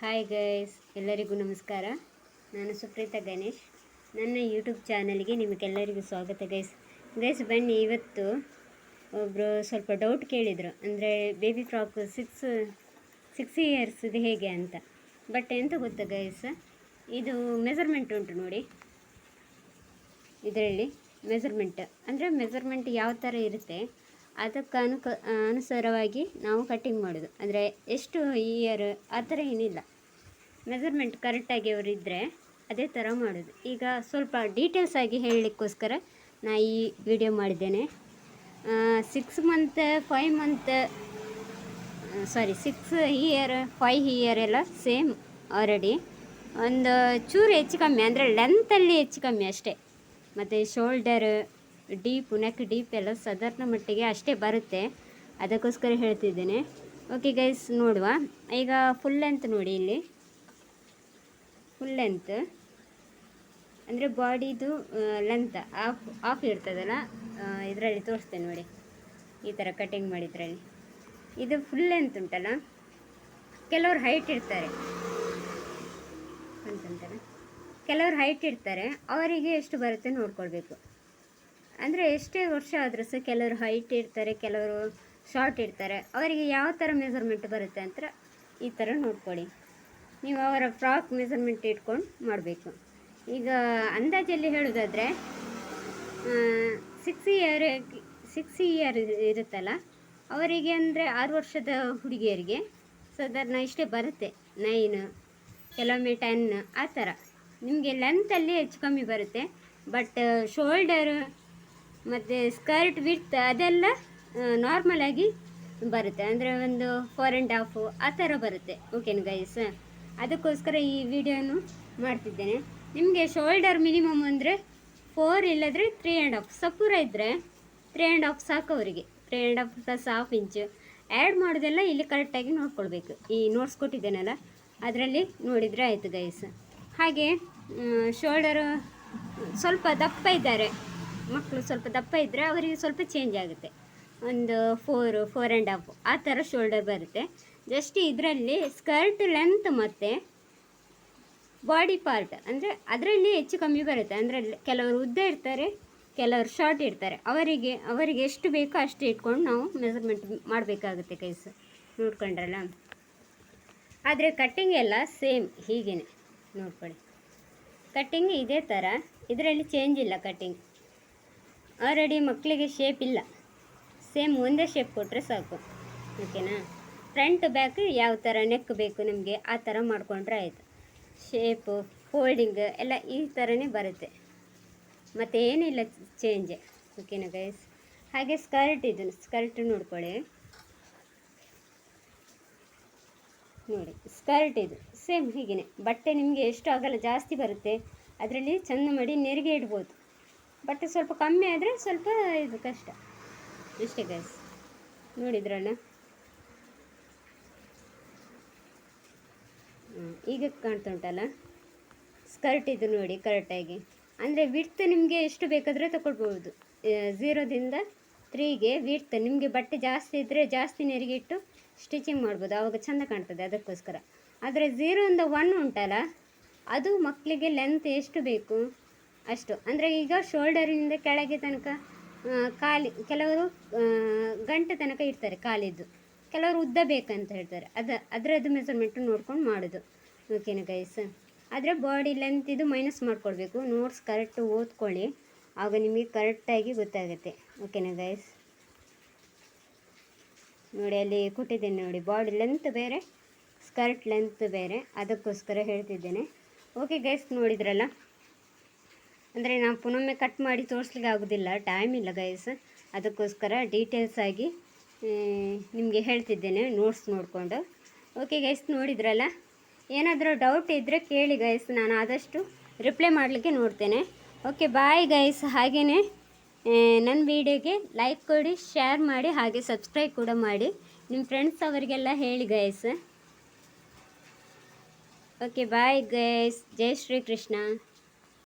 Hi guys ಎಲ್ಲರಿಗೂ ನಮಸ್ಕಾರ. ನಾನು ಸುಪ್ರೀತಾ ಗಣೇಶ್. ನನ್ನ ಯೂಟ್ಯೂಬ್ ಚಾನಲ್ಗೆ ನಿಮಗೆಲ್ಲರಿಗೂ ಸ್ವಾಗತ ಗೈಸ್ ಗೈಸ್ ಬನ್ನಿ, ಇವತ್ತು ಒಬ್ಬರು ಸ್ವಲ್ಪ ಡೌಟ್ ಕೇಳಿದರು. ಅಂದರೆ baby frock six six years ಇದು ಹೇಗೆ ಅಂತ. ಬಟ್ ಎಂತ ಗೊತ್ತಾ ಗೈಸ್ ಇದು ಮೆಸರ್ಮೆಂಟ್ ಉಂಟು ನೋಡಿ. ಇದರಲ್ಲಿ ಮೆಸರ್ಮೆಂಟ್ ಅಂದರೆ ಮೆಸರ್ಮೆಂಟ್ ಯಾವ ಥರ ಇರುತ್ತೆ? ಅದಕ್ಕೆ ಅನುಕ ಅನುಸಾರವಾಗಿ ನಾವು ಕಟ್ಟಿಂಗ್ ಮಾಡೋದು. ಅಂದರೆ ಎಷ್ಟು ಇಯರ್ ಆ ಥರ ಏನಿಲ್ಲ. ಮೆಸರ್ಮೆಂಟ್ ಕರೆಕ್ಟಾಗಿ ಅವರಿದ್ದರೆ ಅದೇ ಥರ ಮಾಡೋದು. ಈಗ ಸ್ವಲ್ಪ ಡೀಟೇಲ್ಸ್ ಆಗಿ ಹೇಳಲಿಕ್ಕೋಸ್ಕರ ನಾ ಈ ವಿಡಿಯೋ ಮಾಡಿದ್ದೇನೆ. Six month five month sorry six year five year ಎಲ್ಲ ಸೇಮ್ ಆಲ್ರೆಡಿ ಒಂದು ಚೂರು ಹೆಚ್ಚು ಕಮ್ಮಿ, ಅಂದರೆ ಲೆಂತಲ್ಲಿ ಹೆಚ್ಚು ಕಮ್ಮಿ ಅಷ್ಟೇ. ಮತ್ತು ಶೋಲ್ಡರ್ ಡೀಪ್, ನೆಕ್ ಡೀಪ್ ಎಲ್ಲ ಸಾಧಾರಣ ಮಟ್ಟಿಗೆ ಅಷ್ಟೇ ಬರುತ್ತೆ. ಅದಕ್ಕೋಸ್ಕರ ಹೇಳ್ತಿದ್ದೇನೆ. ಓಕೆ ಗೈಸ್ ನೋಡುವ. ಈಗ ಫುಲ್ ಲೆಂತ್ ನೋಡಿ ಇಲ್ಲಿ. ಫುಲ್ ಲೆಂತ್ ಅಂದರೆ ಬಾಡಿದು ಲೆಂತ್ ಆಫ್ ಆಫ್ ಇರ್ತದಲ್ಲ ಇದರಲ್ಲಿ ತೋರಿಸ್ತೇನೆ ನೋಡಿ. ಈ ಥರ ಕಟಿಂಗ್ ಮಾಡಿದ್ರಲ್ಲಿ. ಇದು ಫುಲ್ ಲೆಂತ್ ಉಂಟಲ್ಲ? ಕೆಲವರು ಹೈಟ್ ಇರ್ತಾರೆ ಅಂತಂತಾರೆ ಕೆಲವರು ಹೈಟ್ ಇರ್ತಾರೆ ಅವರಿಗೆ ಎಷ್ಟು ಬರುತ್ತೆ ನೋಡ್ಕೊಳ್ಬೇಕು. ಅಂದರೆ ಎಷ್ಟೇ ವರ್ಷ ಆದರೂ ಸಹ ಕೆಲವರು ಹೈಟ್ ಇರ್ತಾರೆ ಕೆಲವರು ಶಾರ್ಟ್ ಇರ್ತಾರೆ ಅವರಿಗೆ ಯಾವ ಥರ ಮೆಸರ್ಮೆಂಟ್ ಬರುತ್ತೆ ಅಂತ ಈ ಥರ ನೋಡ್ಕೊಳ್ಳಿ. ನೀವು ಅವರ ಫ್ರಾಕ್ ಮೆಸರ್ಮೆಂಟ್ ಇಟ್ಕೊಂಡು ಮಾಡಬೇಕು. ಈಗ ಅಂದಾಜಲ್ಲಿ ಹೇಳೋದಾದರೆ ಸಿಕ್ಸ್ ಇಯರ್ ಸಿಕ್ಸ್ ಇಯರ್ ಇರುತ್ತಲ್ಲ, ಅವರಿಗೆ ಅಂದರೆ ಆರು ವರ್ಷದ ಹುಡುಗಿಯರಿಗೆ ಸಾಧಾರಣ ಇಷ್ಟೇ ಬರುತ್ತೆ. ನೈನ್ ಕೆಲವೊಮ್ಮೆ ಟೆನ್ ಆ ಥರ ನಿಮಗೆ ಲೆಂತಲ್ಲಿ ಹೆಚ್ಚು ಕಮ್ಮಿ ಬರುತ್ತೆ ಬಟ್ ಶೋಲ್ಡರ್ ಮತ್ತು ಸ್ಕರ್ಟ್ ವಿಡ್ತ್ ಅದೆಲ್ಲ ನಾರ್ಮಲ್ ಆಗಿ ಬರುತ್ತೆ. ಅಂದರೆ ಒಂದು ಫೋರ್ ಆ್ಯಂಡ್ ಹಾಫು ಆ ಥರ ಬರುತ್ತೆ. ಓಕೆನು ಗೈಸ್ ಅದಕ್ಕೋಸ್ಕರ ಈ ವಿಡಿಯೋನು ಮಾಡ್ತಿದ್ದೇನೆ. ನಿಮಗೆ ಶೋಲ್ಡರ್ ಮಿನಿಮಮ್ ಅಂದರೆ ಫೋರ್ ಇಲ್ಲದ್ರೆ ತ್ರೀ ಆ್ಯಂಡ್ ಹಾಫ್ ಸಪೂರ ಇದ್ದರೆ ತ್ರೀ ಆ್ಯಂಡ್ ಹಾಫ್ ಸಾಕು ಅವರಿಗೆ. Three and half plus half inch add ಮಾಡೋದೆಲ್ಲ ಇಲ್ಲಿ ಕರೆಕ್ಟಾಗಿ ನೋಡ್ಕೊಳ್ಬೇಕು. ಈ ನೋಟ್ಸ್ ಕೊಟ್ಟಿದ್ದೇನಲ್ಲ, ಅದರಲ್ಲಿ ನೋಡಿದರೆ ಆಯಿತು ಗೈಸ್ ಹಾಗೆ ಶೋಲ್ಡರು ಸ್ವಲ್ಪ ದಪ್ಪ ಇದ್ದಾರೆ. ಮಕ್ಕಳು ಸ್ವಲ್ಪ ದಪ್ಪ ಇದ್ದರೆ ಅವರಿಗೆ ಸ್ವಲ್ಪ ಚೇಂಜ್ ಆಗುತ್ತೆ. ಒಂದು ಫೋರು ಫೋರ್ ಆ್ಯಂಡ್ ಹಾಫ್ ಆ ಥರ ಶೋಲ್ಡರ್ ಬರುತ್ತೆ. ಜಸ್ಟ್ ಇದರಲ್ಲಿ ಸ್ಕರ್ಟ್ ಲೆಂತ್ ಮತ್ತು ಬಾಡಿ ಪಾರ್ಟ್ ಅಂದರೆ ಅದರಲ್ಲಿ ಹೆಚ್ಚು ಕಮ್ಮಿ ಬರುತ್ತೆ. ಅಂದರೆ ಕೆಲವರು ಉದ್ದ ಇರ್ತಾರೆ, ಕೆಲವರು ಶಾರ್ಟ್ ಇರ್ತಾರೆ. ಅವರಿಗೆ ಅವರಿಗೆ ಎಷ್ಟು ಬೇಕೋ ಅಷ್ಟು ಇಟ್ಕೊಂಡು ನಾವು ಮೆಸರ್ಮೆಂಟ್ ಮಾಡಬೇಕಾಗುತ್ತೆ ಕೈಸ್ ನೋಡ್ಕೊಂಡ್ರಲ್ಲ? ಆದರೆ ಕಟ್ಟಿಂಗ್ ಎಲ್ಲ ಸೇಮ್ ಹೀಗೇ ನೋಡ್ಕೊಳ್ಳಿ. ಕಟ್ಟಿಂಗ್ ಇದೇ ಥರ. ಇದರಲ್ಲಿ ಚೇಂಜ್ ಇಲ್ಲ ಕಟ್ಟಿಂಗ್ ಆಲ್ರೆಡಿ ಮಕ್ಕಳಿಗೆ ಶೇಪ್ ಇಲ್ಲ. ಸೇಮ್ ಒಂದೇ ಶೇಪ್ ಕೊಟ್ಟರೆ ಸಾಕು. ಓಕೆನಾ ಫ್ರಂಟ್ ಬ್ಯಾಕ್ ಯಾವ ಥರ ನೆಕ್ ಬೇಕು ನಿಮಗೆ, ಆ ಥರ ಮಾಡಿಕೊಂಡ್ರೆ ಆಯಿತು. ಶೇಪು ಫೋಲ್ಡಿಂಗ್ ಎಲ್ಲ ಈ ಥರನೇ ಬರುತ್ತೆ. ಮತ್ತು ಏನಿಲ್ಲ ಚೇಂಜ್ ಓಕೆನಾ ಗೈಸ್ ಹಾಗೆ ಸ್ಕರ್ಟ್ ಇದು ಸ್ಕರ್ಟ್ ನೋಡ್ಕೊಳ್ಳಿ. ನೋಡಿ ಸ್ಕರ್ಟ್ ಇದು. ಸೇಮ್ ಹೀಗೇ ಬಟ್ಟೆ ನಿಮಗೆ ಎಷ್ಟು ಆಗಲ್ಲ, ಜಾಸ್ತಿ ಬರುತ್ತೆ. ಅದರಲ್ಲಿ ಚೆಂದ ಮಾಡಿ ನೆರಿಗೆ ಇಡ್ಬೋದು. ಬಟ್ಟೆ ಸ್ವಲ್ಪ ಕಮ್ಮಿ ಆದರೆ ಸ್ವಲ್ಪ ಇದು ಕಷ್ಟ. ಇಷ್ಟೇ ಗೈಸ್ ನೋಡಿದ್ರಣ್ಣ ಈಗ ಕಾಣ್ತಾ ಉಂಟಲ್ಲ? ಸ್ಕರ್ಟ್ ಇದು ನೋಡಿ ಕರೆಕ್ಟಾಗಿ ಅಂದರೆ ವಿಡ್ತ್ ನಿಮಗೆ ಎಷ್ಟು ಬೇಕಾದರೆ ತಗೊಳ್ಬೋದು ಝೀರೋದಿಂದ ತ್ರೀಗೆ ವಿಡ್ತ್ ನಿಮಗೆ ಬಟ್ಟೆ ಜಾಸ್ತಿ ಇದ್ದರೆ ಜಾಸ್ತಿ ನೆರಿಗಿಟ್ಟು ಸ್ಟಿಚಿಂಗ್ ಮಾಡ್ಬೋದು. ಆವಾಗ ಚೆಂದ ಕಾಣ್ತದೆ ಅದಕ್ಕೋಸ್ಕರ. ಆದರೆ ಝೀರೋಯಿಂದ ಒನ್ ಉಂಟಲ್ಲ? ಅದು ಮಕ್ಕಳಿಗೆ ಲೆಂತ್ ಎಷ್ಟು ಬೇಕು? ಅಷ್ಟು. ಅಂದರೆ ಈಗ ಶೋಲ್ಡರಿನಿಂದ ಕೆಳಗೆ ತನಕ ಕಾಲಿ, ಕೆಲವರು ಗಂಟೆ ತನಕ ಇರ್ತಾರೆ ಕಾಲಿದ್ದು. ಕೆಲವರು ಉದ್ದ ಬೇಕಂತ ಹೇಳ್ತಾರೆ. ಅದು, ಅದರದ್ದು ಮೆಸರ್ಮೆಂಟು ನೋಡ್ಕೊಂಡು ಮಾಡೋದು. ಓಕೆನಾ ಗೈಸ್ ಆದರೆ ಬಾಡಿ ಲೆಂತ್ ಇದು ಮೈನಸ್ ಮಾಡ್ಕೊಳ್ಬೇಕು. ನೋಟ್ಸ್ ಕರೆಕ್ಟ್ ಓದ್ಕೊಳ್ಳಿ. ಆಗ ನಿಮಗೆ ಕರೆಕ್ಟಾಗಿ ಗೊತ್ತಾಗುತ್ತೆ. ಓಕೆನಾ ಗೈಸ್ ನೋಡಿ, ಅಲ್ಲಿ ಕೊಟ್ಟಿದ್ದೇನೆ ನೋಡಿ. ಬಾಡಿ ಲೆಂತ್ ಬೇರೆ ಸ್ಕರ್ಟ್ ಲೆಂತ್ ಬೇರೆ. ಅದಕ್ಕೋಸ್ಕರ ಹೇಳ್ತಿದ್ದೇನೆ. ಓಕೆ ಗೈಸ್ ನೋಡಿದ್ರಲ್ಲ? ಅಂದರೆ ನಾವು ಪುನೊಮ್ಮೆ ಕಟ್ ಮಾಡಿ ತೋರಿಸ್ಲಿಕ್ಕೆ ಆಗೋದಿಲ್ಲ ಟೈಮ್ ಇಲ್ಲ ಗೈಸ್ ಅದಕ್ಕೋಸ್ಕರ ಡೀಟೇಲ್ಸ್ ಆಗಿ ನಿಮಗೆ ಹೇಳ್ತಿದ್ದೇನೆ ನೋಟ್ಸ್ ನೋಡಿಕೊಂಡು. ಓಕೆ ಗೈಸ್ ನೋಡಿದ್ರಲ್ಲ? ಏನಾದರೂ ಡೌಟ್ ಇದ್ದರೆ ಕೇಳಿ ಗೈಸ್ ನಾನು ಆದಷ್ಟು ರಿಪ್ಲೈ ಮಾಡಲಿಕ್ಕೆ ನೋಡ್ತೇನೆ. ಓಕೆ ಬಾಯ್ ಗೈಸ್ ಹಾಗೆಯೇ ನನ್ನ ವಿಡಿಯೋಗೆ ಲೈಕ್ ಕೊಡಿ ಶೇರ್ ಮಾಡಿ, ಹಾಗೆ ಸಬ್ಸ್ಕ್ರೈಬ್ ಕೂಡ ಮಾಡಿ. ನಿಮ್ಮ ಫ್ರೆಂಡ್ಸ್ ಅವರಿಗೆಲ್ಲ ಹೇಳಿ ಗೈಸ್ ಓಕೆ ಬಾಯ್ ಗೈಸ್ ಜೈ ಶ್ರೀ ಕೃಷ್ಣ.